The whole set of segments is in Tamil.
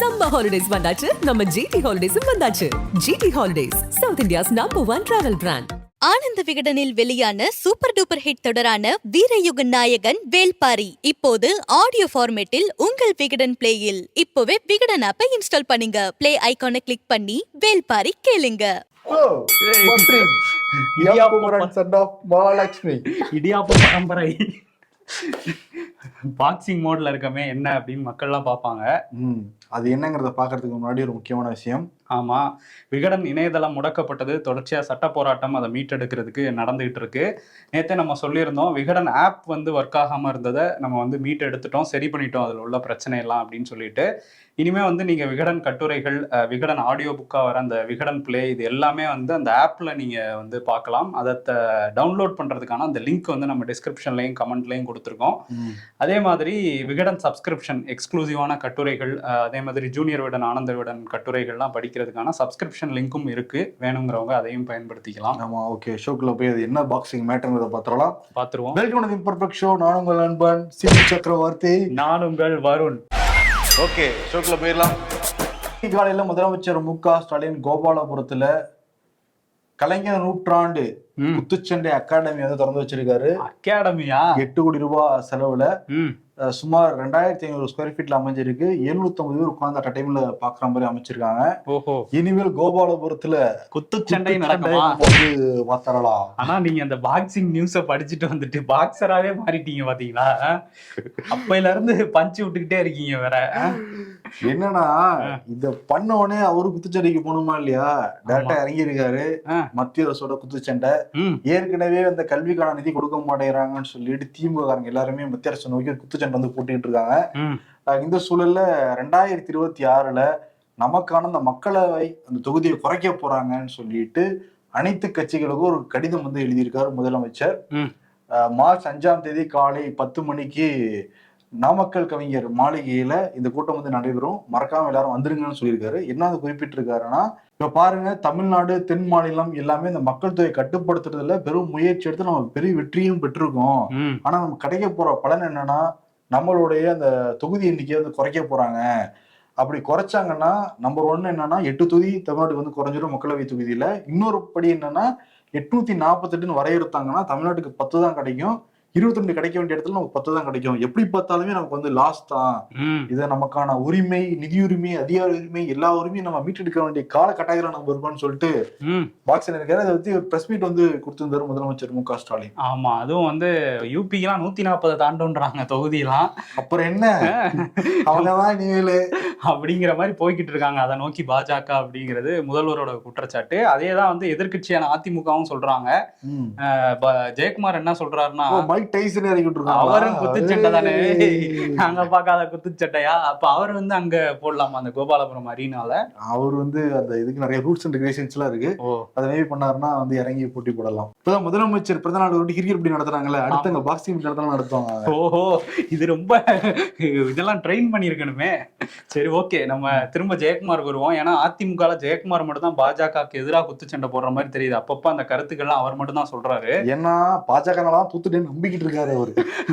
சம்மர் ஹாலிடேஸ் வந்தாச்சு. நம்ம ஜிடி ஹாலிடேஸும் வந்தாச்சு. GT holidays South India's number one travel brand Ananda விகடனில் வெளியான சூப்பர் டூப்பர் ஹிட் தொடரான வீரயுக நாயகன் வேல்பாரி. இப்போது ஆடியோ ஃபார்மேட்டில் உங்கள் விகடன் பிளேயில் இப்போவே விகடன் ஆப்பை இன்ஸ்டால் பண்ணுங்க. ப்ளே ஐகானை கிளிக் பண்ணி வேல்பாரி கேளுங்க. இடியாப்ப பரம்பரை. பாக்ஸிங் மோட்ல இருக்கமே என்ன அப்படின்னு மக்கள்லாம் பார்ப்பாங்க. ம். அது என்னங்கிறத பார்க்கறதுக்கு முன்னாடி ஒரு முக்கியமான விஷயம். ஆமா. விகடன் இணையதளம் முடக்கப்பட்டது. தொடர்ச்சியா சட்ட போராட்டம் அதை மீட்டெடுக்கிறதுக்கு நடந்துகிட்டு இருக்கு நேத்தே நம்ம சொல்லியிருந்தோம் விகடன் ஆப் வந்து ஒர்க் ஆகாம இருந்ததை நம்ம வந்து மீட் எடுத்துட்டோம் சரி பண்ணிட்டோம் அதுல உள்ள பிரச்சனை எல்லாம் அப்படின்னு சொல்லிட்டு. இனிமே வந்து நீங்க விகடன் கட்டுரைகள் விகடன் ஆடியோ புக்கா வர அந்த விகடன் பிளே இது எல்லாமே வந்து அந்த ஆப்ல நீங்க வந்து பார்க்கலாம். அதை டவுன்லோட் பண்றதுக்கான அந்த லிங்க் வந்து நம்ம டிஸ்கிரிப்ஷன்லயும் கமெண்ட்லயும் கொடுத்துருக்கோம். அதே மாதிரி விகடன் சப்ஸ்கிரிப்ஷன் எக்ஸ்க்ளூசிவான கட்டுரைகள் அதே மாதிரி ஜூனியர் விடன் ஆனந்த விடன் கட்டுரைகள்லாம் படிக்கிறதுக்கான சப்ஸ்கிரிப்ஷன் லிங்க்கும் இருக்கு. வேணுங்கிறவங்க அதையும் பயன்படுத்திக்கலாம். ஆமா ஓகே ஷோக்குள்ள போய் அது என்ன பாக்ஸிங் மேட்டர்ங்கிறத பார்த்துடலாம். பார்த்துருவோம். வெல்கம் டு இம்பர்ஃபெக்ட் ஷோ நான் உங்கள் நண்பன் சிபி சக்கரவர்த்தி. நான் உங்கள் வருண். ஓகே ஷோக்குள்ள போயிடலாம். காலையில முதலமைச்சர் மு க ஸ்டாலின் கோபாலபுரத்துல கலைஞர் நூற்றாண்டு. குத்துச்சண்டை அகாடமி வந்து திறந்து வச்சிருக்காரு. அகாடமியா? எட்டு கோடி ரூபாய் செலவுல சுமார் ரெண்டாயிரத்தி ஐநூறு ஸ்கொயர் ஃபீட்ல அமைஞ்சிருக்கு. எழுநூத்தி ஐம்பது பேர் உட்கார்ந்து அட் டைம்ல பாக்குற மாதிரி அமைச்சிருக்காங்க. ஓஹோ. இனிமேல் கோபாலபுரத்துல குத்துச்சண்டை நடக்குமா? பாத்தரலாம் ஆனா நீங்க அந்த பாக்ஸிங் நியூஸ படிச்சுட்டு வந்துட்டு பாக்ஸராவே மாறிட்டீங்க பாத்தீங்களா? அப்பையில இருந்து பஞ்சு விட்டுக்கிட்டே இருக்கீங்க வேற. என்னன்னா இத பண்ண உடனே அவரு குத்துச்சண்டைக்கு போகணுமா இல்லையா? டேரக்டா இறங்கி இருக்காரு ஆ. மத்திய அரசோட குத்துச்சண்டை. ஏற்கனவே அந்த கல்விக்கான நிதி கொடுக்க மாட்டேங்கிறாங்கன்னு சொல்லிட்டு திமுக காரங்க எல்லாருமே மத்திய அரசு நோக்கி குத்துச்சண்டை வந்து போட்டுக்கிட்டு இருக்காங்க இந்த சூழல்ல ரெண்டாயிரத்தி இருபத்தி ஆறுல நமக்கான அந்த மக்களவை அந்த தொகுதியை குறைக்க போறாங்கன்னு சொல்லிட்டு அனைத்து கட்சிகளுக்கும் ஒரு கடிதம் வந்து எழுதியிருக்காரு முதலமைச்சர். மார்ச் அஞ்சாம் தேதி காலை பத்து மணிக்கு நாமக்கல் கவிஞர் மாளிகையில இந்த கூட்டம் வந்து நடைபெறும். மறக்காம எல்லாரும் வந்துருங்கன்னு சொல்லியிருக்காரு. என்ன அது குறிப்பிட்டிருக்காருன்னா இப்ப பாருங்க தமிழ்நாடு தென் மாநிலம் எல்லாமே இந்த மக்கள் தொகை கட்டுப்படுத்துறதுல பெரும் முயற்சி எடுத்து நம்ம பெரிய வெற்றியும் பெற்றிருக்கோம். ஆனா நம்ம கிடைக்க போற பலன் என்னன்னா நம்மளுடைய அந்த தொகுதி எண்ணிக்கையை வந்து குறைக்க போறாங்க. அப்படி குறைச்சாங்கன்னா நம்பர் ஒன்னு என்னன்னா எட்டு தொகுதி தமிழ்நாட்டுக்கு வந்து குறைஞ்சிரும் மக்களவை தொகுதியில. இன்னொரு படி என்னன்னா எட்நூத்தி நாற்பத்தெட்டுன்னு வரையறுத்தாங்கன்னா தமிழ்நாட்டுக்கு பத்து தான் கிடைக்கும். இருபத்தி ரெண்டு கிடைக்க வேண்டிய இடத்துல நமக்கு பத்து தான் கிடைக்கும். எப்படி பார்த்தாலுமே நமக்கு வந்து லாஸ் தான். இது நமக்கான உரிமை நிதி உரிமை அதிகார உரிமை எல்லா உரிமையும் நம்ம மீட்டெடுக்க வேண்டிய காலகட்டாயிரம் நம்ம இருக்கோம்னு சொல்லிட்டு ம். பாக்ஸ் இருக்காரு. அதை வச்சு பிரஸ் மீட் வந்து கொடுத்திருந்தாரு முதலமைச்சர் மு க ஸ்டாலின். ஆமா அதுவும் வந்து யூபிக்கெல்லாம் நூத்தி நாற்பது தாண்டுன்றாங்க தொகுதியெல்லாம். அப்புறம் என்ன? அவங்கதான் இனிமேலு. அப்படிங்கிற மாதிரி போய்கிட்டு இருக்காங்க. அதை நோக்கி பாஜக அப்படிங்கிறது முதல்வரோட குற்றச்சாட்டு. அதே தான் வந்து எதிர்க்கட்சியான அதிமுகவும் சொல்றாங்க. ஜெயக்குமார் என்ன சொல்றாருன்னா மைக் டைசன் இறக்கி விட்டுருக்காங்களா? அவரும் குத்துச்சண்டை தானே. ஏய். நாங்க பார்க்காத குத்துச்சட்டையா அப்ப அவர் வந்து அங்க போடலாமா அந்த கோபாலபுரம் அரினால அவர் வந்து அந்த இதுக்கு நிறைய ரூல்ஸ் அண்ட் ரெகுலேஷன்ஸ் எல்லாம் இருக்கு. அதை மேபி பண்ணாருன்னா வந்து இறங்கி போட்டி போடலாம். இப்பதான் முதலமைச்சர் பிறந்த நாள் வந்து கிரிக்கெட் போட்டி நடத்துறாங்கல்ல. அடுத்து அங்க பாக்ஸிங் நடத்தலாம் நடத்துவாங்க ஓஹோ இது ரொம்ப இதெல்லாம் ட்ரெயின் பண்ணியிருக்கணுமே. சரி ஓகே நம்ம திரும்ப ஜெயக்குமாருக்கு வருவோம். ஏன்னா அதிமுக ஜெயக்குமார் மட்டும் தான் பாஜகவுக்கு எதிராக குத்துச்சண்டை போடுற மாதிரி தெரியுது. அப்பப்ப அந்த கருத்துக்கள்லாம் அவர் மட்டும் தான் சொல்றாரு. ஏன்னா பாஜக தூத்துட்டேன்னு நம்பிக்கிட்டு இருக்காரு அவரு.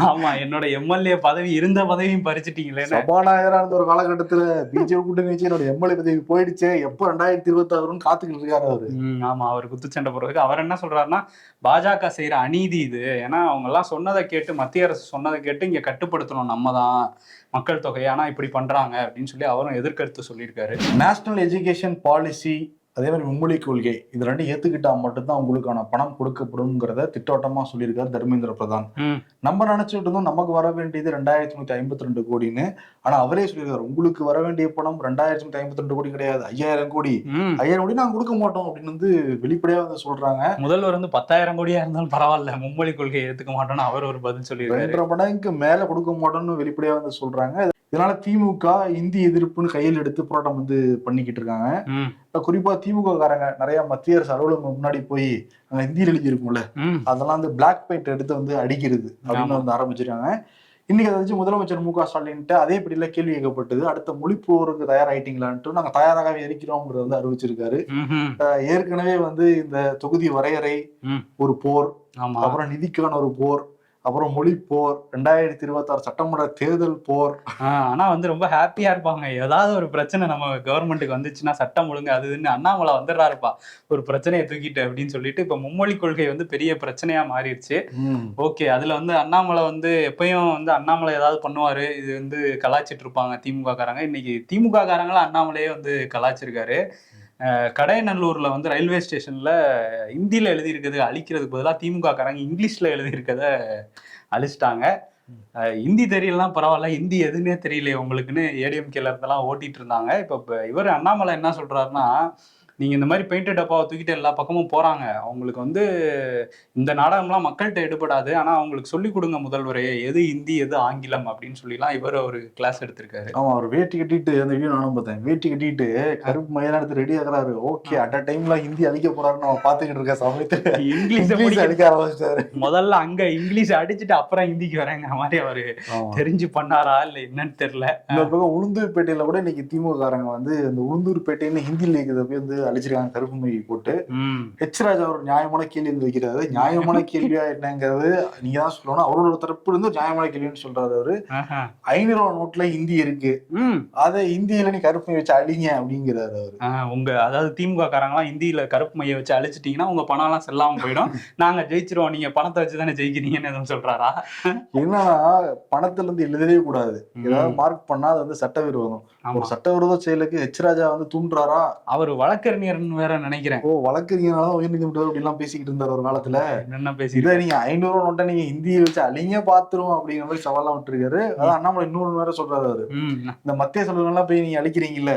ஆமா என்னோட எம்எல்ஏ பதவி இருந்த பதவியும் பறிச்சிட்டீங்களேன்னு சபாநாயகரா இருந்த ஒரு காலகட்டத்துல பிஜேபி கூட்டணி வச்சு என்னோட எம்எல்ஏ பதவி போயிடுச்சு எப்போ ரெண்டாயிரத்தி இருபத்தி ஆறுன்னு காத்துக்கிட்டு இருக்காரு அவரு. ஆமா அவர் குத்துச்சண்டை போடுறதுக்கு. அவர் என்ன சொல்றாருன்னா பாஜக செய்யற அநீதி இது. ஏன்னா அவங்க எல்லாம் சொன்னதை கேட்டு மத்திய அரசு சொன்னதை கேட்டு இங்க கட்டுப்படுத்தணும் நம்ம தான் மக்கள் தொகை. ஆனா இப்படி பண்றாங்க அப்படின்னு சொல்லி அவரும் எதிர்கருத்து சொல்லியிருக்காரு. நேஷனல் எஜுகேஷன் பாலிசி அதே மாதிரி மும்மொழி கொள்கை. இது ரெண்டும் ஏத்துக்கிட்டா மட்டும்தான் உங்களுக்கான பணம் கொடுக்கப்படும்ங்கிறத திட்டவட்டமா சொல்லியிருக்காரு தர்மேந்திர பிரதான். நம்ம நினைச்சிட்டு இருந்தோம் நமக்கு வர வேண்டியது ரெண்டாயிரத்தி நூத்தி ஐம்பத்தி ரெண்டு கோடின்னு. ஆனா அவரே சொல்லியிருக்காரு உங்களுக்கு வர வேண்டிய பணம் ரெண்டாயிரத்தி நூத்தி ஐம்பத்தி ரெண்டு கோடி கிடையாது. ஐயாயிரம் கோடி. ஐயாயிரம் கோடி நாங்க கொடுக்க மாட்டோம் அப்படின்னு வந்து வெளிப்படையா வந்து சொல்றாங்க. முதல்வர் வந்து பத்தாயிரம் கோடியா இருந்தாலும் பரவாயில்ல மும்மொழி கொள்கையை ஏத்துக்க மாட்டோம்னு அவர் ஒரு பதில் சொல்லியிருக்காரு. ரெண்டரை மடங்குக்கு மேல கொடுக்க மாட்டோம்னு வெளிப்படையா வந்து சொல்றாங்க. இதனால திமுக இந்தி எதிர்ப்புன்னு கையில் எடுத்து போராட்டம் வந்து பண்ணிக்கிட்டு இருக்காங்க. குறிப்பா திமுக காரங்க நிறைய மத்திய அரசு அலுவலகம் முன்னாடி போய் அங்க ஹிந்தியில் எழுதி இருக்கும்ல ம். அதெல்லாம் வந்து பிளாக் பெயிண்ட் எடுத்து வந்து அடிக்கிறது அப்படின்னு. வந்து ஆரம்பிச்சிருக்காங்க இன்னைக்கு அதை வச்சு முதலமைச்சர் மு க ஸ்டாலின்ட்டு அதே படியில கேள்வி கேட்கப்பட்டது அடுத்த மொழிப்போருக்கு தயாராயிட்டீங்களான்ட்டு நாங்க தயாராகவே இருக்கிறோம்ங்கிறத வந்து அறிவிச்சிருக்காரு ஏற்கனவே வந்து இந்த தொகுதி வரையறை. ஒரு போர் அப்புறம் நிதிக்கான ஒரு போர் அப்புறம் மொழி போர் ரெண்டாயிரத்தி இருபத்தாறு சட்டமன்ற தேர்தல் போர். ஆனா வந்து ரொம்ப ஹாப்பியா இருப்பாங்க. ஏதாவது ஒரு பிரச்சனை நம்ம கவர்மெண்ட்டுக்கு வந்துச்சுன்னா சட்டம் ஒழுங்கு அது இதுன்னு அண்ணாமலை வந்துடுறாருப்பா. ஒரு பிரச்சனையை தூக்கிட்டு அப்படின்னு சொல்லிட்டு இப்ப மும்மொழி கொள்கை வந்து பெரிய பிரச்சனையா மாறிடுச்சு. ஓகே அதுல வந்து அண்ணாமலை வந்து எப்பயும் வந்து அண்ணாமலை ஏதாவது பண்ணுவாரு? இது வந்து கலாய்ச்சிட்டு இருப்பாங்க. திமுக காரங்க இன்னைக்கு திமுக காரங்களும் அண்ணாமலையே வந்து கலாய்ச்சிருக்காரு. அஹ் கடையநல்லூரில் வந்து ரயில்வே ஸ்டேஷனில் ஹிந்தியில் எழுதியிருக்கிறது அழிக்கிறதுக்கு பதிலாக திமுக காரங்க இங்கிலீஷில் எழுதியிருக்கிறத அழிச்சிட்டாங்க. ஹிந்தி தெரியலாம் பரவாயில்ல ஹிந்தி எதுன்னே தெரியலையே உங்களுக்குன்னு ஏடிஎம்கேல இருந்தெல்லாம் ஓட்டிட்டு இருந்தாங்க. இப்போ இவர் அண்ணாமலை என்ன சொல்கிறாருன்னா நீங்க இந்த மாதிரி பெயிண்டட் டப்பாவை தூக்கிட்டு எல்லா பக்கமும் போறாங்க. அவங்களுக்கு வந்து இந்த நாடகம்லாம் மக்கள்கிட்ட எடுபடாது. ஆனா அவங்களுக்கு சொல்லிக் கொடுங்க முதல்வரே எது ஹிந்தி எது ஆங்கிலம் அப்படின்னு சொல்லிலாம் இவர் ஒரு கிளாஸ் எடுத்திருக்காரு. ஆமா அவர் வேட்டி கட்டிட்டு அந்த வீடியோ நானும் பார்த்தேன். வேட்டி கட்டிட்டு கருப்பு மையம் எடுத்து ரெடி ஆகுறாரு ஓகே அட் அ டைம்ல ஹிந்தி அழிக்க போறாருன்னு நம்ம பாத்துக்கிட்டு இருக்க சமயத்துல இங்கிலீஷ் அடிக்க ஆரம்பிச்சிட்டாரு. முதல்ல அங்க இங்கிலீஷ் அடிச்சுட்டு அப்புறம் ஹிந்திக்கு வரேங்கிற மாதிரி அவரு. தெரிஞ்சு பண்ணாரா இல்ல என்னன்னு தெரியல. இன்னொரு பக்கம் உளுந்தூர்பேட்டையில கூட இன்னைக்கு திமுக காரங்க வந்து இந்த உளுந்தூர்பேட்டைன்னு ஹிந்தியில் இருக்கிறத போய் வந்து அழிச்சிருக்காங்க கருப்பு மை போட்டு. ஹெச் ராஜா ஒரு நியாயமான கேள்வி வந்து வைக்கிறாரு. நியாயமான கேள்வியா என்னங்கிறது நீங்க தான் சொல்லணும். அவரோட தரப்பு இருந்து நியாயமான கேள்வின்னு சொல்றாரு அவரு. ஐநூறு ரூபா நோட்ல ஹிந்தி இருக்கு. அதை ஹிந்தியில நீ கருப்பு மை வச்சு அழிங்க அப்படிங்கிறாரு அவரு. உங்க அதாவது திமுக காரங்களாம் இந்தியில கருப்பு மைய வச்சு அழிச்சிட்டீங்கன்னா உங்க பணம் எல்லாம் செல்லாம போயிடும். நாங்க ஜெயிச்சிருவோம். நீங்க பணத்தை வச்சு தானே ஜெயிக்கிறீங்கன்னு எதுவும் சொல்றாரா? என்னன்னா பணத்துல இருந்து எழுதவே கூடாது. ஏதாவது மார்க் பண்ணா அது வந்து சட்டவிரோதம் ஒரு சட்டவிரோத செயலுக்கு ஹெச் ராஜா வந்து தூண்டுறாரா? அவர் வழக்கறிஞர்னு வேற நினைக்கிறேன். ஓ வழக்கறிஞனால உயர் நீதிமன்றம் அப்படிலாம் பேசிக்கிட்டு இருந்தார் ஒரு காலத்துல. என்ன இதை பேசி நீங்க ஐநூறு ரூபா நோட்டை நீங்க ஹிந்தியை வச்சு அழிங்க பாத்துரும் அப்படிங்கிற மாதிரி சவாலாம் விட்டுருக்காரு. அதான் அண்ணாமலை இன்னொரு வேற சொல்றாரு அவரு. இந்த மத்திய செலவுகள்லாம் போய் நீங்க அழிக்கிறீங்கல்ல?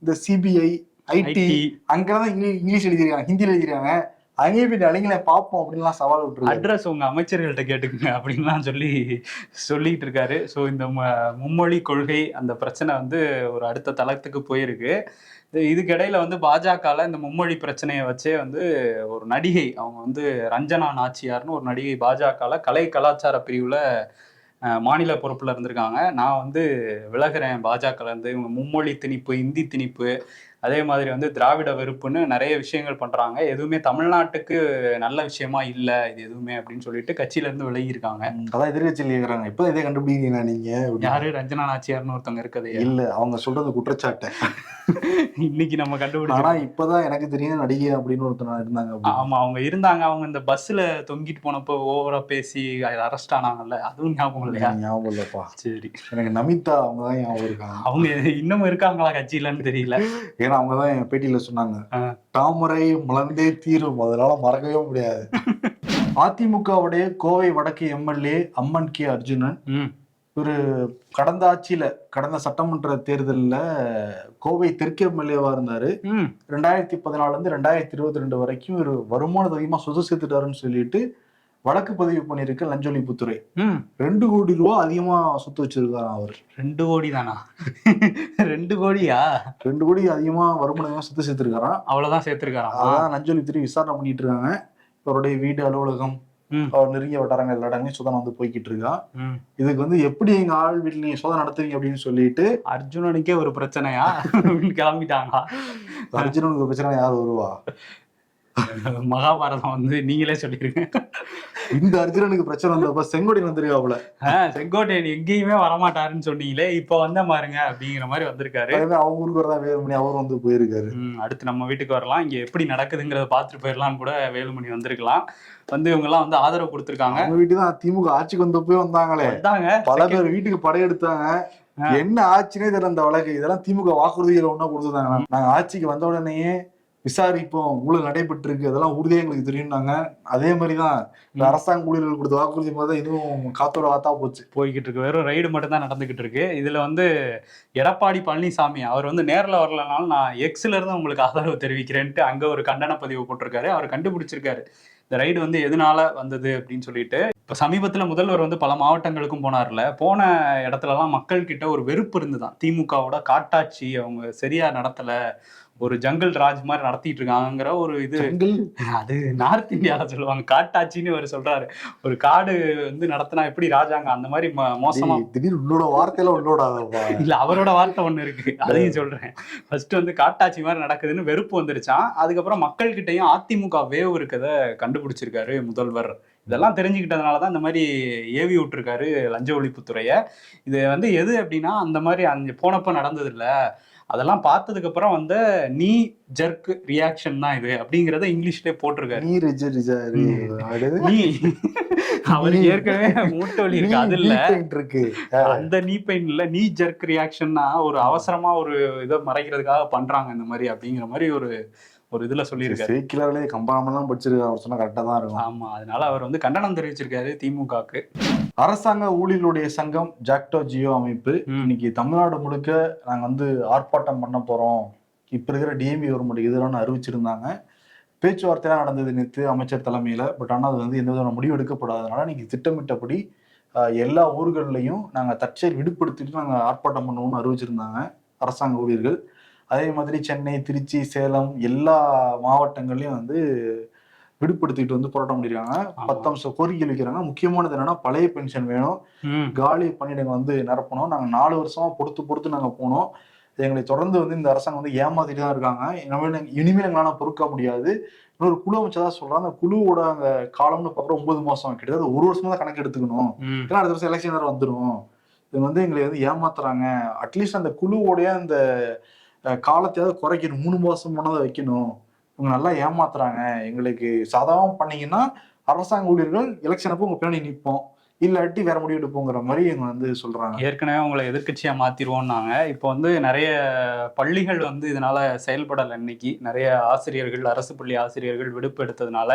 இந்த சிபிஐ ஐடி அங்கதான் இங்கிலீஷ் இங்கிலீஷ் எழுதிருக்காங்க ஹிந்தியில எழுதிருக்காங்க அங்கேயும் போய் அழிங்களே பார்ப்போம் அப்படின்லாம் சவால் விட்டுருக்காரு. அட்ரஸ் உங்க அமைச்சர்கள்ட்ட கேட்டுக்குங்க அப்படின்லாம் சொல்லி சொல்லிட்டு இருக்காரு. ஸோ இந்த மும்மொழி கொள்கை அந்த பிரச்சனை வந்து ஒரு அடுத்த தளத்துக்கு போயிருக்கு. இதுக்கிடையில வந்து பாஜகவில் இந்த மும்மொழி பிரச்சனையை வச்சே வந்து ஒரு நடிகை அவங்க வந்து ரஞ்சனா நாச்சியார்னு ஒரு நடிகை பாஜகவில் கலை கலாச்சார பிரிவில் மாநில பொறுப்பில் இருந்திருக்காங்க. நான் வந்து விலகுறேன் பாஜகலேருந்து இவங்க மும்மொழி திணிப்பு இந்தி திணிப்பு அதே மாதிரி வந்து திராவிட வெறுப்புன்னு நிறைய விஷயங்கள் பண்றாங்க. எதுவுமே தமிழ்நாட்டுக்கு நல்ல விஷயமா இல்ல இது எதுவுமே அப்படின்னு சொல்லிட்டு கட்சியில இருந்து விலகி இருக்காங்க அதான் எதிர்கட்சியில் கேக்குறாங்க இப்ப இதே கண்டுபிடிக்கிறீங்களா நீங்க. யாரு? ரஞ்சனா நாச்சியார்னு ஒருத்தவங்க இருக்கதே இல்ல அவங்க சொல்றது குற்றச்சாட்டு. இன்னைக்கு நம்ம ஆனா கண்டுபிடிச்சோம் இப்பதான் எனக்கு தெரியும் நடிகை அப்படின்னு ஒருத்தர் இருந்தாங்க. ஆமா அவங்க இருந்தாங்க. அவங்க இந்த பஸ்ல தொங்கிட்டு போனப்போ ஓவரா பேசி அரெஸ்ட் ஆனாங்கல்ல. அதுவும் ஞாபகம் இல்லையா? ஞாபகம் இல்லப்பா. சரி. எனக்கு நமிதா அவங்க தான் ஞாபகம் இருக்காங்க அவங்க இன்னமும் இருக்காங்களா கட்சியிலன்னு தெரியல. ஏன்னா அவங்க தான் என் பேட்டியில சொன்னாங்க. தாமரை மலர்ந்தே தீரும். அதனால மறக்கவே முடியாது. அதிமுகவுடைய கோவை வடக்கு எம்எல்ஏ அம்மன் கே அர்ஜுனன் ஒரு கடந்த ஆட்சியில கடந்த சட்டமன்ற தேர்தல்ல கோவை தெற்கு எம்எல்ஏவா இருந்தாரு. ரெண்டாயிரத்தி பதினாலுல இருந்து ரெண்டாயிரத்தி இருபத்தி ரெண்டு வரைக்கும் ஒரு வருமானத்தை அதிகமா சொத்து சேர்த்துட்டாருன்னு சொல்லிட்டு வழக்கு பதிவு பண்ணியிருக்கு லஞ்ச ஒழிப்புத்துறை ம். ரெண்டு கோடி ரூபா அதிகமா சொத்து வச்சிருக்காரு அவர்? ரெண்டு கோடி தானா? ரெண்டு கோடியா? ரெண்டு கோடி அதிகமா வருமானம் சொத்து சேர்த்திருக்காராம் அவ்வளவுதான் சேர்த்திருக்காராம் அதான் லஞ்ச ஒழிப்புத்துறை விசாரணை பண்ணிட்டு இருக்காங்க. அவருடைய வீடு அலுவலகம். அவர் நெருங்கிய வட்டாரங்கள் எல்லா இடங்களையும் சோதனை வந்து போய்கிட்டு இருக்கா. இதுக்கு வந்து எப்படி எங்க ஆள் வீட்டுல நீங்க சோதனை நடத்துவீங்க அப்படின்னு சொல்லிட்டு அர்ஜுனனுக்கே ஒரு பிரச்சனையா? அப்படின்னு கிளம்பிட்டாங்களா? அர்ஜுனனுக்கு ஒரு பிரச்சனை யார் வருவா? மகாபாரதம் வந்து நீங்களே சொல்லிருங்க. இந்த அர்ஜுனனுக்கு பிரச்சனை வந்தப்ப செங்கோடியில் வந்திருக்காப்புல. ஆஹ் செங்கோட்டையன் எங்கேயுமே வரமாட்டாருன்னு சொன்னீங்களே இப்ப வந்த பாருங்க அப்படிங்கிற மாதிரி வந்திருக்காரு. அவங்க ஊருக்கு வரதான் வேறு மணி அவர் வந்து போயிருக்காரு. அடுத்து நம்ம வீட்டுக்கு வரலாம். இங்க எப்படி நடக்குதுங்கிறத பார்த்துட்டு போயிடலாம்னு கூட வேலுமணி வந்திருக்கலாம். வந்து இவங்க எல்லாம் வந்து ஆதரவு கொடுத்துருக்காங்க. அவங்க வீட்டுக்கு தான் திமுக ஆட்சிக்கு வந்தப்பவே வந்தாங்களே. வந்தாங்க. பல பேர் வீட்டுக்கு படையெடுத்தாங்க. என்ன ஆச்சுன்னே தெரியல அந்த வழக்கு. இதெல்லாம் திமுக வாக்குறுதிகளை ஒண்ணா கொடுத்துருந்தாங்க. நாங்க ஆட்சிக்கு வந்த உடனேயே விசாரிப்போம் ஊழல் நடைபெற்று இருக்கு அதெல்லாம் உறுதியா எங்களுக்கு தெரியும்னாங்க. அதே மாதிரிதான் இந்த ம். அரசாங்க ஊழியர்கள் கொடுத்த வாக்குறுதி மாதிரி தான் இதுவும் காத்தோட காத்தா போச்சு. போய்கிட்டு இருக்கு. வெறும் ரைடு மட்டும் தான் நடந்துகிட்டு இருக்கு. இதுல வந்து எடப்பாடி பழனிசாமி அவர் வந்து நேர்ல வரலனாலும் நான் எக்ஸ்ல இருந்து உங்களுக்கு ஆதரவு தெரிவிக்கிறேன்ட்டு அங்க ஒரு கண்டன பதிவு போட்டிருக்காரு. அவர் கண்டுபிடிச்சிருக்காரு. இந்த ரைடு வந்து எதனால வந்தது அப்படின்னு சொல்லிட்டு. இப்ப சமீபத்துல முதல்வர் வந்து பல மாவட்டங்களுக்கும் போனார்ல. போன இடத்துலலாம் மக்கள் கிட்ட ஒரு வெறுப்பு இருந்துதான். திமுகவோட காட்டாட்சி அவங்க சரியா நடத்தல. ஒரு ஜங்கிள் ராஜ் மாதிரி நடத்திட்டு இருக்காங்கிற ஒரு இது. அது நார்த் இந்தியால சொல்லுவாங்க. காட்டாட்சின்னு அவர் சொல்றாரு. ஒரு காடு வந்து நடத்தினா எப்படி ராஜாங்க? அந்த மாதிரி மோசமா டேய், திடீர்னு உள்ளோட வார்த்தையில உள்ளோடாதப்பா இல்ல அவரோட வார்த்தை ஒண்ணு இருக்கு. அதையும் சொல்றேன். ஃபர்ஸ்ட் வந்து காட்டாட்சி மாதிரி நடக்குதுன்னு வெறுப்பு வந்துருச்சான் அதுக்கப்புறம் மக்கள் கிட்டயும் அதிமுக வேவு இருக்கத கண்டுபிடிச்சிருக்காரு முதல்வர். இதெல்லாம் தெரிஞ்சுக்கிட்டதுனால தான் இந்த மாதிரி ஏவி விட்டுருக்காரு லஞ்ச ஒழிப்புத்துறையை. இது வந்து எது அப்படின்னா அந்த மாதிரி அந்த போனப்ப நடந்தது இல்ல அதெல்லாம் பார்த்ததுக்கு அப்புறம் வந்து நீ ஜர்க் ரியாக்ஷன் தான் இது அப்படிங்கறத இங்கிலீஷ்லயே போட்டிருக்காரு. நீ நீ அவருக்கு ஏற்கனவே மூட்டு வலி இருக்கு அது இல்ல. இருக்கு. அந்த நீ பெயின் இல்ல நீ ஜர்க் ரியாக்ஷன்னா ஒரு அவசரமா ஒரு இதை மறைக்கிறதுக்காக பண்றாங்க இந்த மாதிரி அப்படிங்கிற மாதிரி ஒரு ஒரு இதுல சொல்லியிருக்காரு. சீக்கிரே கம்பாமெல்லாம் படிச்சிருக்காரு அவர் சொன்னா கரெக்டா தான் இருக்கும். ஆமா அதனால அவர் வந்து கண்டனம் தெரிவிச்சிருக்காரு திமுகக்கு. அரசாங்க ஊழியர்களுடைய சங்கம் ஜாக்டோ ஜியோ அமைப்பு. இன்னைக்கு தமிழ்நாடு முழுக்க நாங்க வந்து ஆர்ப்பாட்டம் பண்ண போறோம். இப்ப இருக்கிற டிஎம்பி கவர்மெண்ட் எதிரான அறிவிச்சிருந்தாங்க. பேச்சுவார்த்தைலாம் நடந்தது நேற்று அமைச்சர் தலைமையில. பட் ஆனால் அது வந்து எந்த விதமான முடிவு எடுக்கப்படாதனால இன்னைக்கு திட்டமிட்டபடி எல்லா ஊர்கள்லையும் நாங்க தற்செயல் விடுபடுத்திட்டு நாங்க ஆர்ப்பாட்டம் பண்ணுவோம்னு அறிவிச்சிருந்தாங்க அரசாங்க ஊழியர்கள். அதே மாதிரி சென்னை திருச்சி சேலம் எல்லா மாவட்டங்கள்லயும் வந்து விடுபடுத்திட்டு வந்து போராட்டம் பண்ணிருக்காங்க. பத்து அம்சம் கோரிக்கை வைக்கிறாங்க முக்கியமானது என்னன்னா பழைய பென்ஷன் வேணும். காலி பணியிடங்கள் வந்து நிரப்பணும். நாங்க நாலு வருஷமா பொறுத்து பொறுத்து நாங்க போனோம். எங்களை தொடர்ந்து வந்து இந்த அரசாங்கம் வந்து ஏமாத்திட்டு தான் இருக்காங்க. இனிமேல் இனிமேல் எங்களால பொறுக்க முடியாது. இன்னொரு குழு அமைச்சதா சொல்றாங்க. அந்த குழுவோட அந்த காலம்னு பார்க்குறோம் ஒன்பது மாசம். கிட்டத்தட்ட ஒரு வருஷமா தான் கணக்கு எடுத்துக்கணும். ஏன்னா அடுத்த வருஷம் எலெக்ஷன் வேற வந்துடும் இது வந்து எங்களை வந்து ஏமாத்துறாங்க. அட்லீஸ்ட் அந்த குழுவோடைய அந்த காலத்தையாவது குறைக்கணும். மூணு மாசம் போனதை வைக்கணும். இவங்க நல்லா ஏமாத்துறாங்க. எங்களுக்கு சாதாரணம் பண்ணீங்கன்னா அரசாங்க ஊழியர்கள் எலெக்ஷன் அப்போ உங்க பின்னாடி நிற்போம் இல்லாட்டி வேற முடிவு எடுப்போங்கிற மாதிரி இவங்க வந்து சொல்றாங்க. ஏற்கனவே உங்களை எதிர்கட்சியா மாத்திருவோம்னாங்க. இப்போ வந்து நிறைய பள்ளிகள் வந்து இதனால செயல்படலை இன்னைக்கு. நிறைய ஆசிரியர்கள் அரசு பள்ளி ஆசிரியர்கள் விடுப்பு எடுத்ததுனால.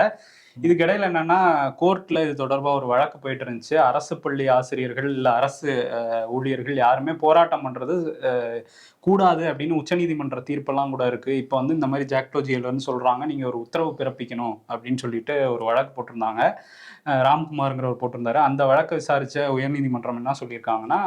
இதுக்கிடையில என்னன்னா கோர்ட்ல இது தொடர்பாக ஒரு வழக்கு போயிட்டு இருந்துச்சு. அரசு பள்ளி ஆசிரியர்கள் இல்லை அரசு ஊழியர்கள் யாருமே போராட்டம் பண்றது கூடாது அப்படின்னு உச்சநீதிமன்ற தீர்ப்பெல்லாம் கூட இருக்கு. இப்போ வந்து இந்த மாதிரி ஜாக்டோ வந்து சொல்றாங்க. நீங்க ஒரு உத்தரவு பிறப்பிக்கணும் அப்படின்னு சொல்லிட்டு ஒரு வழக்கு போட்டிருந்தாங்க. ராம்குமாருங்கிறவர் ராம்குமார்ங்கிறவர் போட்டிருந்தாரு. அந்த வழக்கை விசாரிச்ச உயர்நீதிமன்றம் என்ன சொல்லியிருக்காங்கன்னா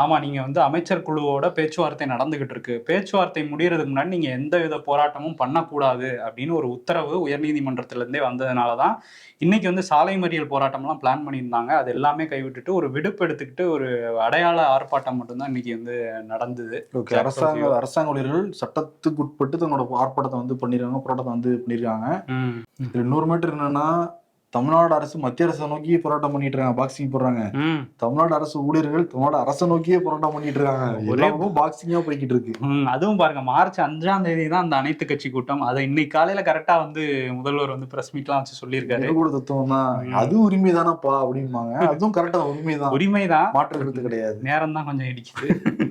ஆமா நீங்க வந்து அமைச்சர் குழுவோட பேச்சுவார்த்தை நடந்துகிட்டு இருக்கு. பேச்சுவார்த்தை முடியறதுக்கு முன்னாடி நீங்க எந்த வித போராட்டமும் பண்ணக்கூடாது அப்படின்னு ஒரு உத்தரவு உயர்நீதிமன்றத்துல இருந்தே வந்ததுனால தான் இன்னைக்கு வந்து சாலை மறியல் போராட்டம்லாம் பிளான் பண்ணியிருந்தாங்க. அது எல்லாமே கைவிட்டுட்டு ஒரு விடுப்பு எடுத்துக்கிட்டு ஒரு அடையாள ஆர்ப்பாட்டம் மட்டும்தான் இன்னைக்கு வந்து நடந்தது. ஓகே அரசாங்க அரசாங்க ஊழியர்கள் சட்டத்துக்கு உட்பட்டு தங்களோட ஆர்ப்பாட்டத்தை வந்து பண்ணிருக்காங்க போராட்டத்தை வந்து பண்ணிருக்காங்க. இதுல இன்னொரு மேட்டர் என்னன்னா தமிழ்நாடு அரசு மத்திய அரசை நோக்கி போராட்டம் பண்ணிட்டு இருக்காங்க பாக்ஸிங் போடுறாங்க. தமிழ்நாடு அரசு ஊழியர்கள் தமிழ்நாடு அரசை நோக்கியே போராட்டம் பண்ணிட்டு இருக்காங்க. எல்லாமும் பாக்ஸிங்கா போய்கிட்டு இருக்கு. அதுவும் பாருங்க மார்ச் அஞ்சாம் தேதி தான் அந்த அனைத்து கட்சி கூட்டம். அதை இன்னைக்கு காலையில கரெக்டா வந்து முதல்வர் வந்து பிரஸ் மீட்லாம் வச்சு சொல்லியிருக்காரு. கூட தத்துவம் தான். அது உரிமை தானப்பா அப்படிம்பாங்க. அதுவும் கரெக்டா உண்மைதான் உரிமைதான். மாற்று கருத்து கிடையாது. நேரம் தான் கொஞ்சம் இடிக்குது.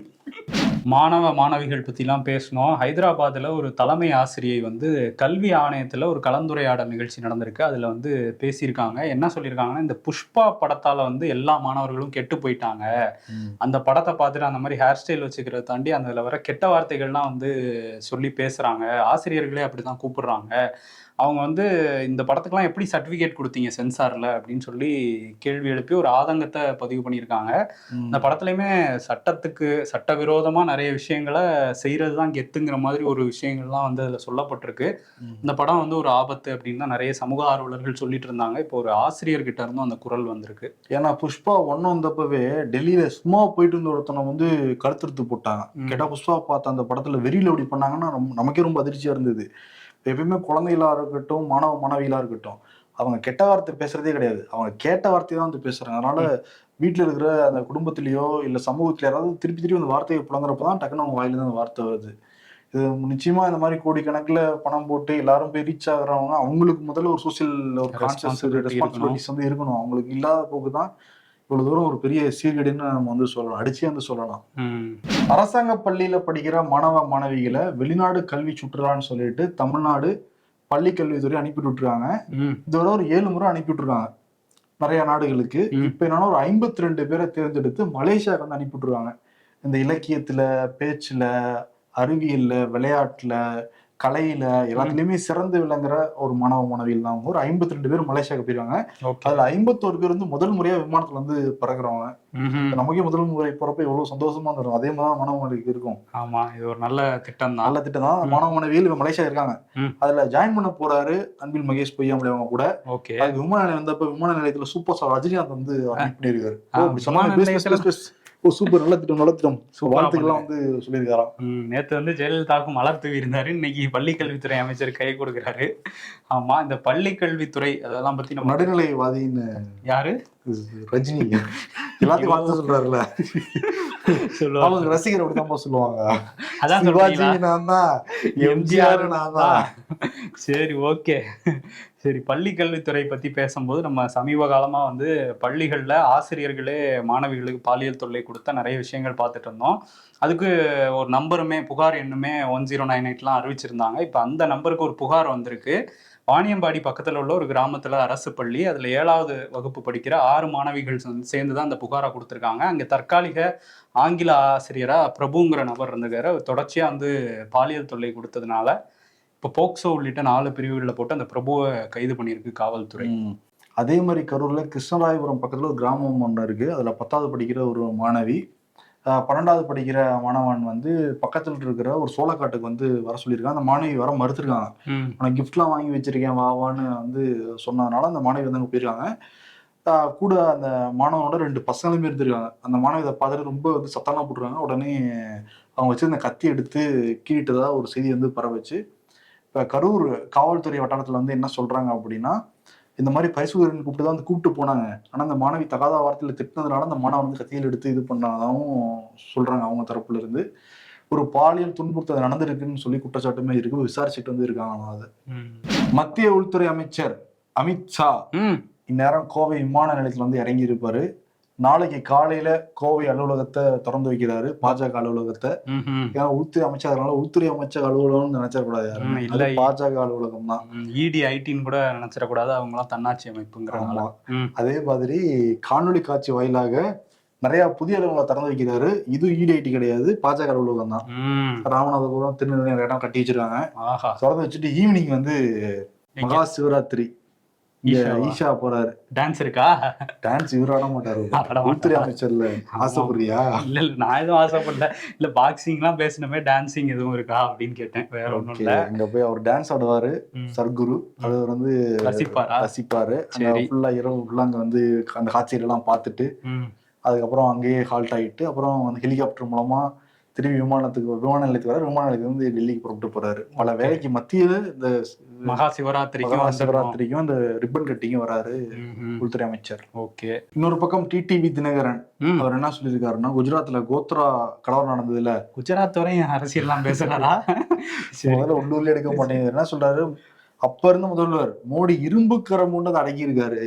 மாணவ மாணவிகள் பத்திலாம் பேசணும் ஹைதராபாத்ல ஒரு தலைமை ஆசிரியை வந்து கல்வி ஆணையத்துல ஒரு கலந்துரையாடல் நிகழ்ச்சி நடந்திருக்கு. அதுல வந்து பேசியிருக்காங்க. என்ன சொல்லியிருக்காங்கன்னா இந்த புஷ்பா படத்தால வந்து எல்லா மாணவர்களும் கெட்டு போயிட்டாங்க. அந்த படத்தை பார்த்துட்டு அந்த மாதிரி ஹேர் ஸ்டைல் வச்சுக்கிறத தாண்டி அதில் வர கெட்ட வார்த்தைகள்லாம் வந்து சொல்லி பேசுறாங்க. ஆசிரியர்களே அப்படிதான் கூப்பிடுறாங்க. அவங்க வந்து இந்த படத்துக்கெல்லாம் எப்படி சர்டிஃபிகேட் கொடுத்தீங்க சென்சார்ல? அப்படின்னு சொல்லி கேள்வி எழுப்பி ஒரு ஆதங்கத்தை பதிவு பண்ணியிருக்காங்க. இந்த படத்துலையுமே சட்டத்துக்கு சட்டவிரோதமா நிறைய விஷயங்களை செய்யறது தான் கெத்துங்கிற மாதிரி ஒரு விஷயங்கள்லாம் வந்து அதில் சொல்லப்பட்டிருக்கு. இந்த படம் வந்து ஒரு ஆபத்து அப்படின்னு தான் நிறைய சமூக ஆர்வலர்கள் சொல்லிட்டு இருந்தாங்க. இப்போ ஒரு ஆசிரியர்கிட்ட இருந்தும் அந்த குரல் வந்திருக்கு. ஏன்னா புஷ்பா ஒன்னு வந்தப்பவே டெல்லியில சும்மா போயிட்டு இருந்த ஒருத்தனை வந்து கழுத்தெடுத்து போட்டாங்க. ம். கேட்டா புஷ்பா பார்த்த அந்த படத்துல வெறியில அப்படி பண்ணாங்கன்னா ரொம்ப- நமக்கே ரொம்ப அதிர்ச்சியா இருந்தது. எப்பயுமே குழந்தைகளா இருக்கட்டும் மாணவ மாணவிகளா இருக்கட்டும் அவங்க கெட்ட வார்த்தை பேசுறதே கிடையாது. அவங்க கேட்ட வார்த்தையை தான் வந்து பேசுறாங்க. அதனால வீட்டுல இருக்கிற அந்த குடும்பத்திலயோ இல்ல சமூகத்தில யாராவது திருப்பி திருப்பி அந்த வார்த்தையை புலங்குறப்பதான் டக்குன்னு அவங்க வாயில இருந்து அந்த வார்த்தை வருது. இது நிச்சயமா இந்த மாதிரி கோடிக்கணக்குல பணம் போட்டு எல்லாரும் போய் ரீச் ஆகுறவங்க அவங்களுக்கு முதல்ல ஒரு சோசியல் ஒரு கான்சியஸ் ரெஸ்பான்சிபிலிட்டிஸ் வந்து இருக்கணும். அவங்களுக்கு இல்லாத போக்கு தான் இவ்வளவு தூரம் ஒரு பெரிய சீர்கேடுன்னு நம்ம வந்து சொல்லலாம் அடிச்சே வந்து சொல்லலாம். அரசாங்க பள்ளியில படிக்கிற மாணவ மாணவிகளை வெளிநாடு கல்வி சுற்றுலான்னு சொல்லிட்டு தமிழ்நாடு பள்ளி கல்வித்துறை அனுப்பிட்டு விட்டுருக்காங்க. இதோட ஒரு ஏழு முறை அனுப்பி விட்டுருக்காங்க நிறைய நாடுகளுக்கு. இப்ப என்னன்னா ஒரு ஐம்பத்தி ரெண்டு பேரை தேர்ந்தெடுத்து மலேசியாவுக்கு வந்து அனுப்பி விட்டுருக்காங்க இந்த இலக்கியத்துல பேச்சுல அறிவியல்ல விளையாட்டுல கலையில எல்லாத்துலயுமே சிறந்து விளங்குற ஒரு மாணவ மாணவிகள் தான் ஒரு ஐம்பத்தி ரெண்டு பேர் மலேசியாவுக்கு போயிருக்காங்க. ஓகே. அதுல ஐம்பத்தோரு பேர் வந்து முதல் முறையா விமானத்துல வந்து பறக்குறவங்க. நமக்கே முதல் முறை போறப்ப எவ்வளவு சந்தோஷமா இருக்கும். அதே மாதிரி மாணவ மாணவிக்கு இருக்கும். ஆமா இது ஒரு நல்ல திட்டம் தான் நல்ல திட்டம் தான். மாணவ மாணவிகள் இப்ப மலேசியா இருக்காங்க. அதுல ஜாயின் பண்ண போறாரு அன்பில் மகேஷ் பொய்யாமலே அவங்க கூட. ஓகே. அதுக்கு விமான நிலையம் வந்தப்ப விமான நிலையத்துல சூப்பர் ஸ்டார் ரஜினிகாந்த் வந்து பண்ணிருக்காரு ஓ, சூப்பர். நல்ல திட்டம் நல்ல திட்டம். வாழ்த்துக்கெல்லாம் வந்து சொல்லியிருக்காராம். நேத்து வந்து ஜெயலலிதாவுக்கு மலர் தூவி இருந்தாரு. இன்னைக்கு பள்ளி கல்வித்துறை அமைச்சர் கை கொடுக்குறாரு. ஆமா இந்த பள்ளி கல்வித்துறை அதெல்லாம் பத்தி நம்ம நடுநிலைவாதின்னு யாரு? ரஜினி. எல்லாத்தையும் வாழ்த்து சொல்றாருல்ல. சொல்லுவாங்க அவங்க ரசிகர் அப்படிதான் சொல்லுவாங்க. அதான்? நான் தான் எம்ஜிஆர் நான் தான் சரி ஓகே. சரி பள்ளி கல்வித்துறை பத்தி பேசும்போது நம்ம சமீப காலமா வந்து பள்ளிகள்ல ஆசிரியர்களே மாணவிகளுக்கு பாலியல் தொல்லை கொடுத்தா நிறைய விஷயங்கள் பார்த்துட்டு இருந்தோம். அதுக்கு ஒரு நம்பருமே புகார் எண்ணுமே ஒன் ஜீரோ நைன் எயிட்லாம் அறிவிச்சிருந்தாங்க. இப்போ அந்த நம்பருக்கு ஒரு புகார் வந்திருக்கு. வாணியம்பாடி பக்கத்தில் உள்ள ஒரு கிராமத்தில் அரசு பள்ளி அதில் ஏழாவது வகுப்பு படிக்கிற ஆறு மாணவிகள் வந்து சேர்ந்து தான் அந்த புகாரை கொடுத்துருக்காங்க. அங்கே தற்காலிக ஆங்கில ஆசிரியராக பிரபுங்கிற நபர் இருந்துக்காரு. தொடர்ச்சியாக வந்து பாலியல் தொல்லை கொடுத்ததுனால இப்போ போக்சோ உள்ளிட்ட நாலு பிரிவுகளில் போட்டு அந்த பிரபுவை கைது பண்ணியிருக்கு காவல்துறை. அதே மாதிரி கரூர்ல கிருஷ்ணராயபுரம் பக்கத்துல ஒரு கிராமம் ஒன்று இருக்கு. அதுல பத்தாவது படிக்கிற ஒரு மாணவி பன்னெண்டாவது படிக்கிற மாணவன் வந்து பக்கத்துல இருக்கிற ஒரு சோளக்காட்டுக்கு வந்து வர சொல்லியிருக்காங்க அந்த மாணவி வர மறுத்திருக்காங்க. உனக்கு கிஃப்ட்லாம் வாங்கி வச்சிருக்கேன் வா வான்னு வந்து சொன்னதுனால அந்த மாணவி வந்து அங்கே போயிருக்காங்க. கூட அந்த மாணவனோட ரெண்டு பசங்களுமே இருந்திருக்காங்க. அந்த மாணவி இதை பார்த்துட்டு ரொம்ப வந்து சத்தம்லாம் போட்டுருக்காங்க. உடனே அவங்க வச்சிருந்த கத்தி எடுத்து கீழிட்டதா ஒரு செய்தி வந்து பரவச்சு. இப்போ கரூர் காவல்துறை வட்டாரத்தில் வந்து என்ன சொல்றாங்க அப்படின்னா இந்த மாதிரி பரிசோதனை கூப்பிட்டு தான் வந்து கூப்பிட்டு போனாங்க. ஆனால் அந்த மாணவி தகாத வார்த்தையில் திட்டினதுனால அந்த மாணவன் வந்து கத்தியில் எடுத்து இது பண்ணாதாவும் சொல்றாங்க அவங்க தரப்புல இருந்து ஒரு பாலியல் துன்புறுத்தல் நடந்திருக்குன்னு சொல்லி குற்றச்சாட்டுமே இருக்கு. விசாரிச்சுட்டு வந்து இருக்காங்க அதை. மத்திய உள்துறை அமைச்சர் அமித்ஷா இந்நேரம் கோவை விமான நிலையத்துல வந்து இறங்கி இருப்பாரு நாளைக்கு காலையில கோவை அலுவலகத்தை திறந்து வைக்கிறாரு பாஜக அலுவலகத்தை. ஏன்னா உள்துறை அமைச்சர் அதனால உள்துறை அமைச்சர் அலுவலகம்னு நினைச்சிடக்கூடாது யாரும். இல்ல. பாஜக அலுவலகம் தான் இடி ஐடின்னு கூட நினைச்சிடக்கூடாது. அவங்களாம் தன்னாட்சி அமைப்புங்கிறனால ஆமா. ம். அதே மாதிரி காணொளி காட்சி வாயிலாக நிறைய புதிய அலுவலகம் திறந்து வைக்கிறாரு. இது இடிஐடி கிடையாது. பாஜக அலுவலகம் தான் ராமநாதபுரம் திருநெல்வேலி இடம் கட்டி வச்சிருக்காங்க திறந்து வச்சுட்டு ஈவினிங் வந்து? மகா சிவராத்திரி? ஈஷா போறாரு. டான்ஸ் இருக்கா? டான்ஸ் இவர் ஆட மாட்டாரு. உள்துறை? அமைச்சர்ல. ஆசைப்படுறியா? இல்ல இல்ல நான் எதுவும் ஆசைப்படல. இல்ல பாக்ஸிங்லாம் பேசினமே டான்சிங் எதுவும் இருக்கா அப்படின்னு கேட்டேன். வேற ஒண்ணும் இல்ல. அங்க போய் அவர் டான்ஸ் ஆடுவாரு. சர்க்குரு அது வந்து ரசிப்பாரா? ரசிப்பாரு. ஃபுல்லா இரவு ஃபுல்லா அங்க வந்து அந்த காட்சிகள் எல்லாம் பார்த்துட்டு அதுக்கப்புறம் அங்கேயே ஹால்ட் ஆயிட்டு அப்புறம் வந்து ஹெலிகாப்டர் மூலமா திரும்பி விமானத்துக்கு விமான நிலையத்துக்கு வர விமான நிலையத்துக்கு வந்து டெல்லிக்கு புறப்பட்டு போறாரு. பல வேலைக்கு மத்தியில இந்த மகா சிவராத்திரிக்கும். சிவராத்திரிக்கும் அந்த ரிப்பன் கட்டிங்கும் வராரு. உள்துறை அமைச்சர். ஓகே. இன்னொரு பக்கம் டிடிவி தினகரன். அவர் என்ன சொல்லியிருக்காருன்னா குஜராத்ல கோத்ரா கலவரம் நடந்ததுல. குஜராத் வரையும் அரசியல்லாம் பேசுறாரா முதல்ல உள்ளூர்ல எடுக்க மாட்டேங்குது. என்ன சொல்றாரு? அப்ப இருந்த முதல்வர் மோடி இரும்பு கரம் கொண்டு அதை அடக்கி இருக்காரு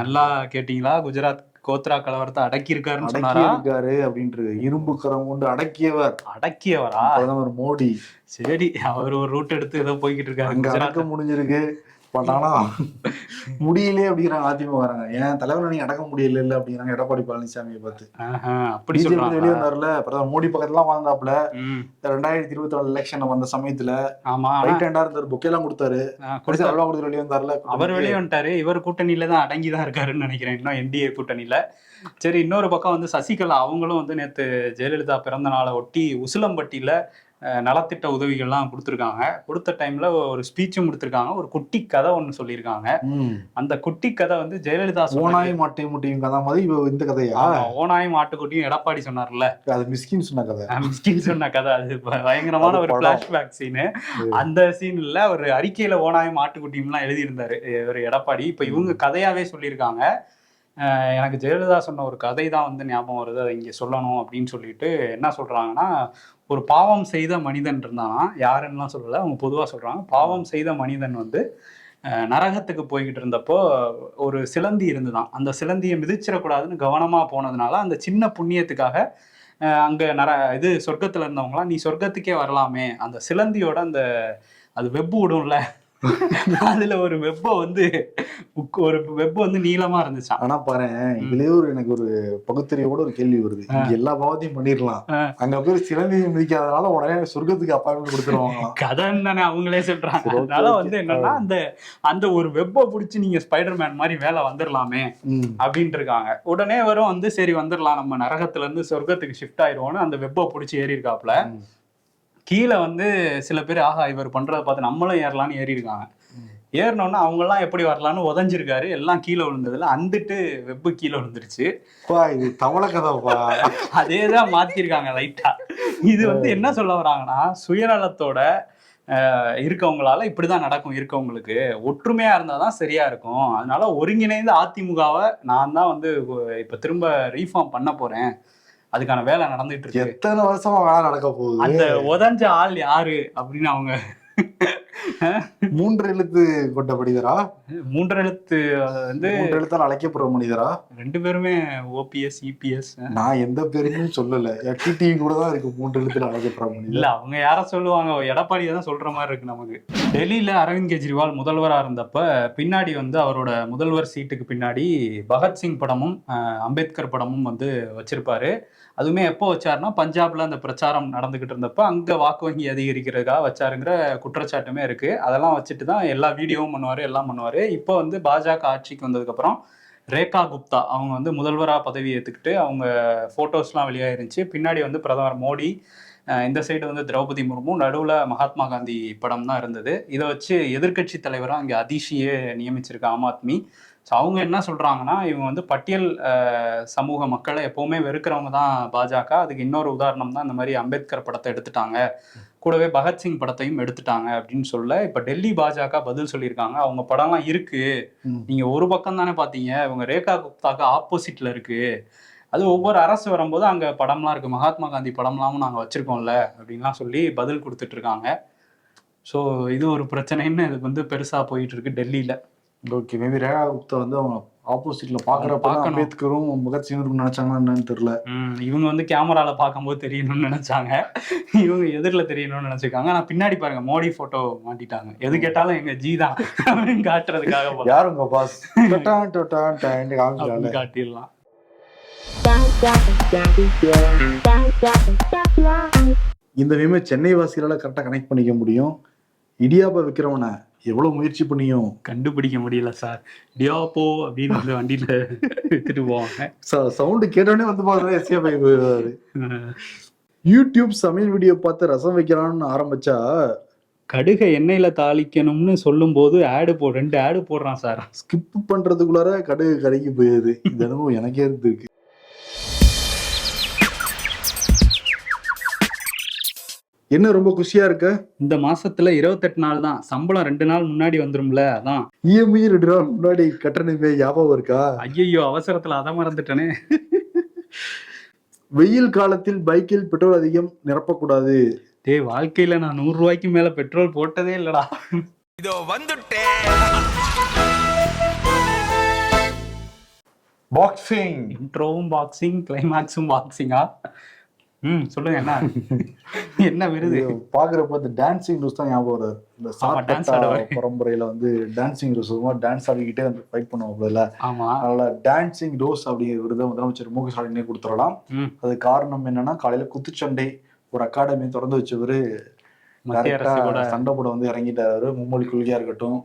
நல்லா கேட்டீங்களா? குஜராத் கோத்ரா கலவரத்தை அடக்கி இருக்காருன்னு இருக்காரு அப்படின்ட்டு இரும்பு கரம் கொண்டு அடக்கியவர். அடக்கியவரா? பிரதமர் மோடி. சரி அவர் ஒரு ரூட் எடுத்து ஏதோ போய்கிட்டு இருக்காரு. அங்க அடக்க முடிஞ்சிருக்கு. பட் ஆனா முடியலையே அப்படிங்கிறாங்க அதிமுக வராங்க ஏன் தலைவரை நீங்க அடக்க முடியல இல்ல அப்படிங்கிறாங்க எடப்பாடி பழனிசாமியை பார்த்து. அப்படி வெளியே வந்தாருல பிரதமர் மோடி பக்கத்துல வாழ்ந்தாப்புல. ரெண்டாயிரத்தி இருபத்தி நாலு எலெக்ஷன் வந்த சமயத்துல ஆமா ரைட் ஹேண்டா இருந்தாரு பொக்கே எல்லாம் கொடுத்தாரு. கொடுத்த- அல்வா கொடுத்து வெளியே வந்தாருல அவர் வெளியே வந்துட்டாரு இவர் கூட்டணியில தான் அடங்கி தான் இருக்காருன்னு நினைக்கிறேன். இன்னும் என்டிஏ கூட்டணியில. சரி இன்னொரு பக்கம் வந்து சசிகலா அவங்களும் வந்து நேத்து ஜெயலலிதா பிறந்த நாளை ஒட்டி உசிலம்பட்டியில நலத்திட்ட உதவிகள்லாம் கொடுத்துருக்காங்க. கொடுத்த டைம்ல ஒரு ஸ்பீச்சும் கொடுத்துருக்காங்க. ஒரு குட்டி கதை ஒன்று சொல்லியிருக்காங்க. அந்த குட்டி கதை வந்து ஜெயலலிதா. ஓனாய் மாட்டையும் முட்டையும் கதை மாதிரி இந்த கதையா? ஆமா, ஓனாயும் ஆட்டுக்குட்டியும் எடப்பாடி சொன்னார்ல. அது மிஸ்கின் சொன்ன கதை. மிஸ்கின் சொன்ன கதை. அது பயங்கரமான ஒரு. பிளாஷ்பேக் சீனு அந்த சீன்ல ஒரு அறிக்கையில ஓனாயும் ஆட்டுக்குட்டியும்லாம் எழுதியிருந்தாரு ஒரு எடப்பாடி. இப்ப இவங்க கதையாவே சொல்லியிருக்காங்க. எனக்கு ஜெயலலிதா சொன்ன ஒரு கதை தான் வந்து ஞாபகம் வருது. அதை இங்க சொல்லணும் அப்படின்னு சொல்லிட்டு என்ன சொல்றாங்கன்னா ஒரு பாவம் செய்த மனிதன் இருந்தானா? யாருன்னுலாம் சொல்லலை. அவங்க பொதுவாக சொல்கிறாங்க பாவம் செய்த மனிதன் வந்து நரகத்துக்கு போய்கிட்டு இருந்தப்போ ஒரு சிலந்தி இருந்துதான். அந்த சிலந்தியை மிதிச்சிடக்கூடாதுன்னு கவனமாக போனதுனால அந்த சின்ன புண்ணியத்துக்காக அங்கே நர இது சொர்க்கத்தில் இருந்தவங்களாம் நீ சொர்க்கத்துக்கே வரலாமே. அந்த சிலந்தியோட அந்த அது வெப்பு விடும்ல. அதுல ஒரு வெப்ப வந்து ஒரு வெப்ப வந்து நீளமா இருந்துச்சாம் ஆனா பாரு இதுலயே ஒரு எனக்கு ஒரு பகுத்தறிவோட ஒரு கேள்வி வருது. எல்லா பாவத்தையும் பண்ணிடலாம். அங்க பேர் சிலந்தி மிதிக்காதனால உடனே சொர்க்கத்துக்கு அப்பாயின்மெண்ட் கொடுத்துருவாங்க. கதைன்னு தானே அவங்களே சொல்றாங்க. அதனால. வந்து என்னன்னா அந்த அந்த ஒரு வெப்ப புடிச்சு நீங்க ஸ்பைடர் மேன் மாதிரி வேலை வந்துடலாமே அப்படின்ட்டு இருக்காங்க உடனே வரும் வந்து சரி வந்துடலாம் நம்ம நரகத்துல இருந்து சொர்க்கத்துக்கு ஷிஃப்ட் ஆயிடுவோம்னு அந்த வெப்ப புடிச்சு ஏறி இருக்காப்ல. கீழே வந்து சில பேர் ஆஹா இவர் பண்றத பார்த்து நம்மளும் ஏறலாம்னு ஏறி இருக்காங்க ஏறினோன்னா அவங்கெல்லாம் எப்படி வரலான்னு உதஞ்சிருக்காரு. எல்லாம் கீழே விழுந்ததுல அந்துட்டு வெப்பு கீழே விழுந்துருச்சு. இது தவளை கதைப்பா. அதே தான் மாத்திருக்காங்க லைட்டா இது வந்து என்ன சொல்ல வராங்கன்னா சுயநலத்தோட இருக்கவங்களால இப்படிதான் நடக்கும் இருக்கவங்களுக்கு. ஒற்றுமையா இருந்தாதான் சரியா இருக்கும். அதனால ஒருங்கிணைந்த அதிமுகவை நான் தான் வந்து இப்ப திரும்ப ரீஃபார்ம் பண்ண போறேன். அதுக்கான வேலை நடந்துட்டு இருக்கு. எத்தனை வருஷமா வேலை நடக்க போகுது? அந்த உதஞ்ச ஆள் யாரு அப்படின்னு அவங்க மூன்று எழுத்து கொண்ட மனிதரா? மூன்று எழுத்து வந்து மூன்று எழுத்தால் அழைக்கப்படுற மனிதரா? ரெண்டு பேருமே ஓபிஎஸ் இபிஎஸ் நான் எந்த பேருமே சொல்லல. டிடிவி கூட தான் இருக்கு மூன்று எழுத்துல அழைக்கப்படுற இல்ல மனிதர் அவங்க யார சொல்லுவாங்க? எடப்பாடி தான் சொல்ற மாதிரி இருக்கு நமக்கு. டெல்லியில அரவிந்த் கெஜ்ரிவால் முதல்வரா இருந்தப்ப பின்னாடி வந்து அவரோட முதல்வர் சீட்டுக்கு பின்னாடி பகத்சிங் படமும் அம்பேத்கர் படமும் வந்து வச்சிருப்பாரு. அதுவுமே எப்போ வச்சாருன்னா பஞ்சாப்ல அந்த பிரச்சாரம் நடந்துகிட்டு இருந்தப்ப அங்க வாக்கு வங்கி அதிகரிக்கிறதுக்காக வச்சாருங்கிற குற்றச்சாட்டுமே இருக்கு. அதெல்லாம் வச்சுட்டு தான் எல்லா வீடியோவும் பண்ணுவாரு எல்லாம் பண்ணுவாரு. இப்போ வந்து பாஜக ஆட்சிக்கு வந்ததுக்கு அப்புறம் ரேகா குப்தா அவங்க வந்து முதல்வராக பதவி ஏற்றுக்கிட்டு அவங்க ஃபோட்டோஸ்லாம் வெளியாயிருந்துச்சு. பின்னாடி வந்து பிரதமர் மோடி இந்த சைடு வந்து திரௌபதி முர்மு நடுவில் மகாத்மா காந்தி படம் தான் இருந்தது. இதை வச்சு எதிர்க்கட்சி தலைவராக அங்கே அதிஷியே நியமிச்சிருக்க ஆம் ஆத்மி. ஸோ அவங்க என்ன சொல்கிறாங்கன்னா இவங்க வந்து பட்டியல் சமூக மக்களை எப்போவுமே வெறுக்கிறவங்க தான் பாஜக. அதுக்கு இன்னொரு உதாரணம் தான் இந்த மாதிரி அம்பேத்கர் படத்தை எடுத்துட்டாங்க. கூடவே பகத்சிங் படத்தையும் எடுத்துட்டாங்க அப்படின்னு சொல்ல இப்போ டெல்லி பாஜக பதில் சொல்லியிருக்காங்க. அவங்க படம்லாம் இருக்கு. ம். நீங்க ஒரு பக்கம் தானே பாத்தீங்க. இவங்க ரேகா குப்தாக்கு ஆப்போசிட்ல இருக்கு. அது ஒவ்வொரு அரசு வரும்போது அங்க படம்லாம் இருக்கு. மகாத்மா காந்தி படம்லாமும் நாங்க வச்சிருக்கோம்ல அப்படின்லாம் சொல்லி பதில் கொடுத்துட்டு இருக்காங்க. ஸோ இது ஒரு பிரச்சனைன்னு இதுக்கு வந்து பெருசா போயிட்டு இருக்கு டெல்லியில. ஓகே மேபி ரேகா குப்தா வந்து அவங்க ஆப்போசிட்ல பாக்குறப்ப. அம்பேத்கரும் பகத்சிங்கும் நினைச்சாங்கன்னா என்னன்னு தெரியல. இவங்க வந்து கேமரால பார்க்கும்போது தெரியணும்னு நினைச்சாங்க. இவங்க எதிரில் தெரியணும்னு நினைச்சிருக்காங்க. ஆனா பின்னாடி பாருங்க மோடி போட்டோ மாட்டிட்டாங்க. எது கேட்டாலும் எங்க ஜி தான் காட்டுறதுக்காக. யார் உங்க பாஸ் காட்டிடலாம். இந்த மீமை சென்னை வாசிகளால கரெக்டா கனெக்ட் பண்ணிக்க முடியும். இடியாப்பா விற்கிறவனை எவ்வளவு முயற்சி பண்ணியும்? கண்டுபிடிக்க முடியல சார். டியாப்போ அப்படின்னு வந்து வண்டியில வித்துட்டு போவாங்க. சவுண்டு கேட்டோடனே வந்து பாக்குறேன் எஸ்கே பை போயிடுவாரு. யூடியூப் சமையல் வீடியோ பார்த்து ரசம் வைக்கலாம்னு ஆரம்பிச்சா கடுகை எண்ணெயில தாளிக்கணும்னு சொல்லும் போது ஆடு போ ரெண்டு ஆடு போடுறான் சார். ஸ்கிப் பண்றதுக்குள்ளார கடுகு கடைக்கு போயிருது இந்த அனுபவம் எனக்கே இருக்கு என்ன ரொம்ப குஷியா இருக்க? இந்த மாசத்துல இருபத்தெட்டு நாள் தான். சம்பளம் ரெண்டு நாள் முன்னாடி வந்துரும்ல அதான். இஎம்ஐ ரெண்டு நாள் முன்னாடி கட்டணமே ஞாபகம் இருக்கா? ஐயையோ அவசரத்துல அதை மறந்துட்டேனே. வெயில் காலத்தில் பைக்கில் பெட்ரோல் அதிகம் நிரப்பக்கூடாது. டேய் வாழ்க்கையில நான் நூறு ரூபாய்க்கு மேல பெட்ரோல் போட்டதே இல்லடா. பாக்ஸிங் இன்ட்ரோவும் பாக்ஸிங் கிளைமேக்ஸும் பாக்ஸிங்கா ம் சொல்லுங்க என்ன? என்ன விருது? பாக்குறப்ப இந்த டான்சிங் ரூஸ் தான் ஞாபகம் வருது. இந்த ஆடுவாரு. பரம்பரையில வந்து டான்சிங் ரூஸ் டான்ஸ் ஆடிக்கிட்டே வந்து ஃபைட் பண்ணுவாங்கல்ல ஆமா. அதனால டான்சிங் ரோஸ் அப்படிங்கிற விருதை முதலமைச்சர் மு க ஸ்டாலினே கொடுத்துடலாம். அது காரணம் என்னன்னா காலையில குத்துச்சண்டை ஒரு அகாடமி திறந்து வச்சவரு சண்டை போட வந்து இறங்கிட்டாரு மும்மொழி கொள்கையா இருக்கட்டும்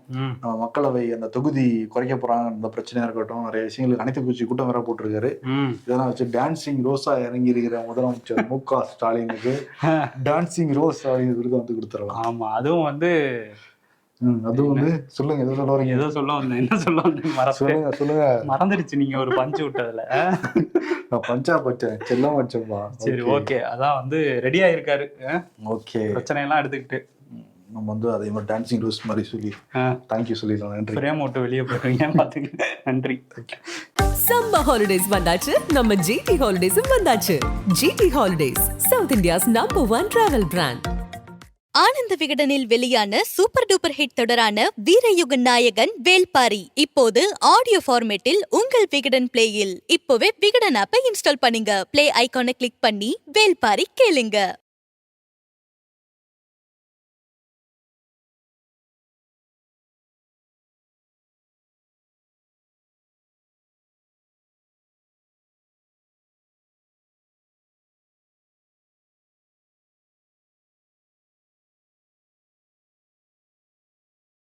மக்களவை அந்த தொகுதி குறைக்க போறாங்க அந்த பிரச்சனையா இருக்கட்டும் நிறைய விஷயங்களுக்கு அனைத்து பூச்சி கூட்டம் வேற போட்டிருக்காரு. இதெல்லாம் வச்சு டான்சிங் ரோஸா இறங்கி இருக்கிற முதலமைச்சர் மு க ஸ்டாலினுக்கு டான்சிங் ரோஸ் அப்படிங்கிற விருதை வந்து கொடுத்துடலாம். ஆமா அதுவும் வந்து அது வந்து சொல்லுங்க எது சொல்ல வரீங்க? ஏதோ சொல்ல வந்தேன் என்ன சொல்ல வந்தேன் மறந்து சொல்லுங்க சொல்லுங்க. மறந்துடுச்சு நீங்க ஒரு பஞ்சு விட்டதுல. நான் பஞ்சா பச்சேன் செல்லம் வச்சேன்பா சரி ஓகே அதான் வந்து ரெடியா இருக்காரு ஓகே பிரச்சனை எல்லாம் எடுத்துக்கிட்டு. நம்ம வந்து அதே மாதிரி டான்சிங் ரோஸ் மாதிரி சொல்லி. தேங்க்யூ சொல்லிடலாம் நன்றி. பிரேம் விட்டு வெளியே போயிருவீங்க பாத்துக்க நன்றி. சம்மர் ஹாலிடேஸ் வந்தாச்சு நம்ம ஜிடி ஹாலிடேஸும் வந்தாச்சு. GT holidays South India's number one travel brand Ananda விகடனில் வெளியான சூப்பர் டூப்பர் ஹிட் தொடரான வீரயுக நாயகன் வேல்பாரி. இப்போது ஆடியோ ஃபார்மேட்டில் உங்கள் விகடன் பிளேயில் இப்போவே விகடன் ஆப்பை இன்ஸ்டால் பண்ணுங்க. பிளே ஐகானை கிளிக் பண்ணி வேல்பாரி கேளுங்க.